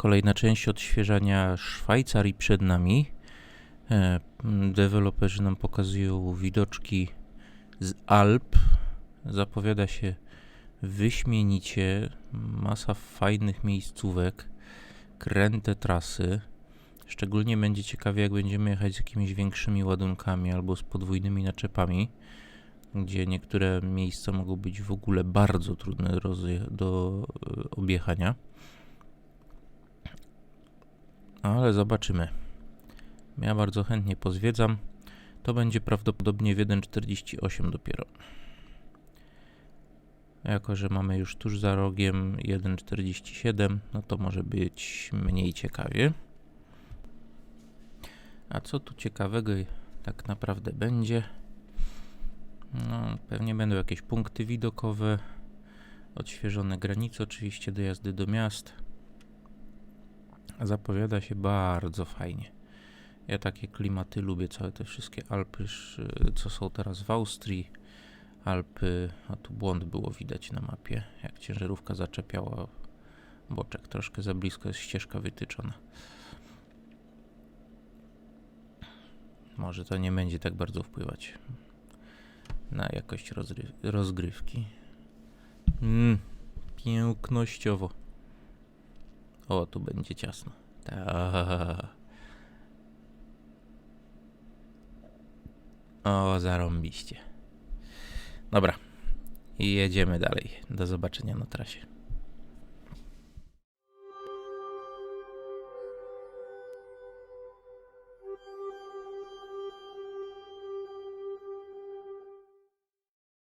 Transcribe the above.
Kolejna część odświeżania Szwajcarii przed nami. E, Deweloperzy nam pokazują widoczki z Alp. Zapowiada się wyśmienicie. Masa fajnych miejscówek, kręte trasy. Szczególnie będzie ciekawie, jak będziemy jechać z jakimiś większymi ładunkami albo z podwójnymi naczepami, gdzie niektóre miejsca mogą być w ogóle bardzo trudne rozje- do e, objechania. Ale zobaczymy. Ja bardzo chętnie pozwiedzam. To będzie prawdopodobnie w 1.48 dopiero. Jako, że mamy już tuż za rogiem 1.47, no to może być mniej ciekawie. A co tu ciekawego tak naprawdę będzie? No, pewnie będą jakieś punkty widokowe, odświeżone granice, oczywiście dojazdy do miast. Zapowiada się bardzo fajnie. Ja takie klimaty lubię, całe te wszystkie Alpy, co są teraz w Austrii. Alpy, a tu błąd było widać na mapie, jak ciężarówka zaczepiała boczek. Troszkę za blisko jest ścieżka wytyczona. Może to nie będzie tak bardzo wpływać na jakość rozgrywki. Mm, pięknościowo. O, tu będzie ciasno. Ta. O, zarąbiście. Dobra. I jedziemy dalej. Do zobaczenia na trasie.